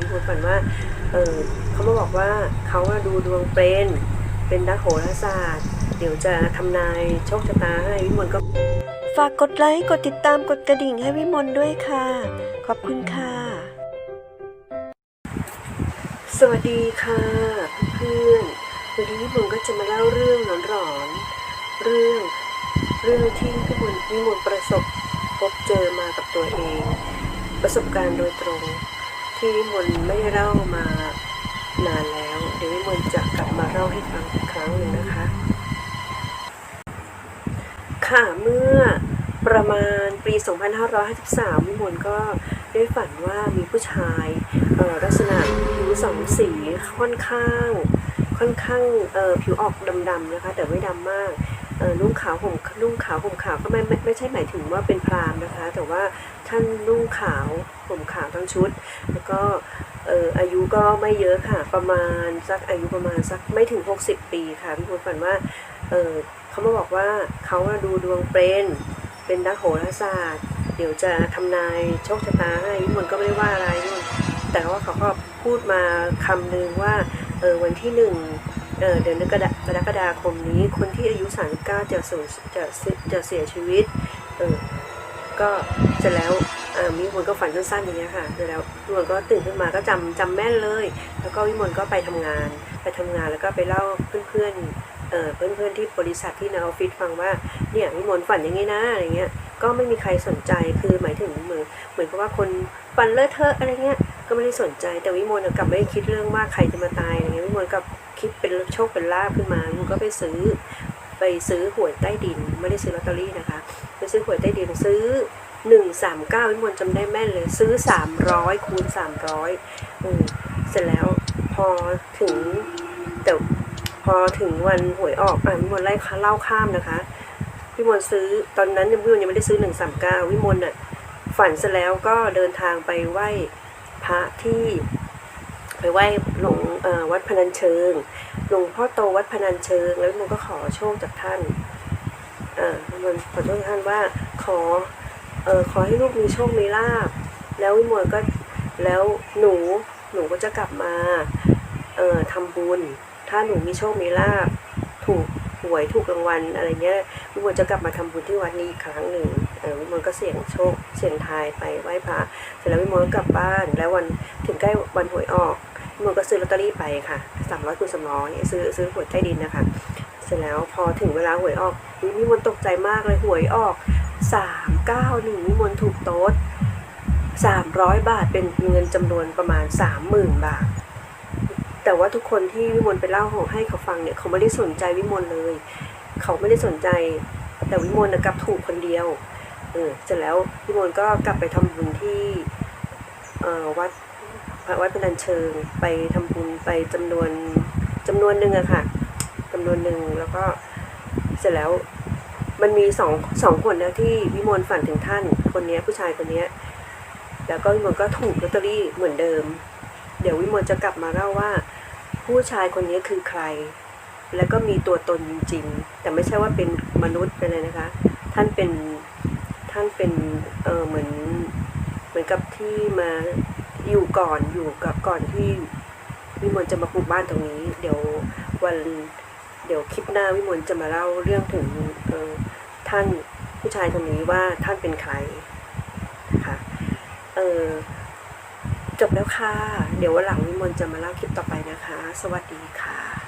พี่พุทธฝันว่า เออเขามาบอกว่าเขาดูดวงเป็นเป็นนักโหราศาสตร์ เดี๋ยวจะทำนายโชคชะตาให้วิมลก็ ฝากกดไลค์กดติดตามกดกระดิ่งให้วิมลด้วยค่ะ ขอบคุณค่ะ สวัสดีค่ะเพื่อนๆวันนี้วิมลก็จะมาเล่าเรื่องหลอนๆเรื่องเรื่องที่วิมลวิมลประสบพบเจอมากับตัวเอง ประสบการณ์โดยตรง ที่วิมลไม่เล่ามานานแล้ว เดี๋ยววิมลจะกลับมาเล่าให้ฟังอีกครั้งหนึ่งนะคะ ค่ะเมื่อประมาณปี 2553วิมลก็ได้ฝันว่ามีผู้ชายลักษณะผิวสองสีค่อนข้าง ค่อนข้างผิวออกดำๆนะคะ แต่ไม่ดำมาก นุ่งขาวห่มนุ่งขาวห่มขาวก็ไม่ไม่ไม่ใช่หมายถึงว่าเป็นพราหมณ์นะคะ แต่ว่าท่านนุ่งขาวห่มขาวทั้งชุด แล้วก็อายุก็ไม่เยอะค่ะประมาณสักอายุประมาณสักไม่ถึง 60 ปีค่ะพี่พูดฝันว่าเเขามาบอกว่าเขาดูดวงเป็นเป็นนักโหราศาสตร์ เดี๋ยวจะทำนายโชคชะตาให้วิมลก็ไม่ได้ว่าอะไรวิมลแต่ว่าเขาก็พูดมาคำนึงว่าวันที่หนึ่ง เดือนกรกฎาคมนี้ คนที่อายุ 39 จะสูญจะจะเสียชีวิต เออ ก็เสร็จแล้วอ่าวิมลก็ฝันสั้นๆอย่างเงี้ยค่ะเสร็จแล้ววิมลก็ตื่นขึ้นมาก็จำจำแม่นเลย แล้วก็วิมลก็ไปทำงาน ไปทำงานแล้วก็ไปเล่าเพื่อนๆ เอ่อเพื่อนๆที่บริษัทที่ในออฟฟิศฟังว่า เนี่ยวิมลฝันอย่างนี้นะอะไรเงี้ย ก็ไม่มีใครสนใจ คือหมายถึงเหมือนเหมือนกับว่าคนฝันเลอะเทอะอะไรเงี้ย ก็ไม่ได้สนใจแต่วิมลกลับไม่ได้คิดเรื่องว่าใครจะมาตายอะไรเงี้ยวิมลกับคิดเป็นโชคเป็นลาภขึ้นมาวิมลก็ไปซื้อไปซื้อหวยใต้ดิน ไม่ได้ซื้อลอตเตอรี่นะคะไปซื้อหวยใต้ดินซื้อหนึ่งสามเก้าวิมลจำได้แม่นเลยซื้อสามร้อยคูณสามร้อยเสร็จแล้วพอถึงแต่พอถึงวันหวยออกอะวิมลไล่เล่าข้ามนะคะวิมลซื้อตอนนั้นวิมลยังไม่ได้ซื้อหนึ่งสามเก้าวิมลอะฝันเสร็จแล้วก็เดินทางไปไหว้ พระที่ไปไหว้หลวงวัดพนัญเชิง หลวงพ่อโตวัดพนัญเชิง แล้ววิมลก็ขอโชคจากท่านอ่าวิมลขอโชคจากท่านว่าขอเออขอให้ลูกมีโชค มีลาภแล้ววิมลก็แล้วหนูหนูก็จะกลับมาเออทำบุญ ถ้าหนูมีโชค มีลาบ ถูก หวยถูกรางวัลอะไรเงี้ยวิมลจะกลับมาทำบุญที่วัดนี้อีกครั้งหนึ่งวิมลก็เสี่ยงโชคเสี่ยงทายไปไหว้พระเสร็จแล้ววิมลก็กลับบ้าน แล้ววันถึงใกล้วันหวยออกวิมลก็ซื้อลอตเตอรี่ไปค่ะสามร้อยคูณสามร้อยซื้อซื้อหวยใต้ดินนะคะเสร็จแล้วพอถึงเวลาหวยออกวิมลตกใจมากเลยหวยออกสามเก้าหนึ่งวิมลถูกโต๊ดสามร้อยบาทเป็นเงินจำนวนประมาณสามหมื่นบาท แต่ว่าทุกคนที่วิมลไปเล่าให้เขาฟังเนี่ยเขาไม่ได้สนใจวิมลเลย เขาไม่ได้สนใจ แต่วิมลกลับถูกคนเดียวเออเสร็จแล้ววิมลก็กลับไปทำบุญที่วัดวัดพนัญเชิงไปทำบุญไปจำนวนจำนวนหนึ่งอะค่ะจำนวนหนึ่งแล้วก็เสร็จแล้วมันมีสองสองคนนะที่วิมลฝันถึงท่านคนนี้ผู้ชายคนนี้แล้วก็วิมลก็ถูกลอตเตอรี่เหมือนเดิม ดี๋ยววิมลจะกลับมาเล่าว่า ผู้ชายคนนี้คือใคร แล้วก็มีตัวตนจริงๆ แต่ไม่ใช่ว่าเป็นมนุษย์ไปเลยนะคะ ท่านเป็นท่านเป็นเออเหมือนเหมือนกับที่มาอยู่ก่อนอยู่กับก่อนที่วิมลจะมาปลูกบ้านตรงนี้ เดี๋ยววันเดี๋ยวคลิปหน้าวิมลจะมาเล่าเรื่องถึงเออท่านผู้ชายคนนี้ว่าท่านเป็นใครนะคะเออ จบแล้วค่ะ เดี๋ยววันหลังวิมลจะมาเล่าคลิปต่อไปนะคะ สวัสดีค่ะ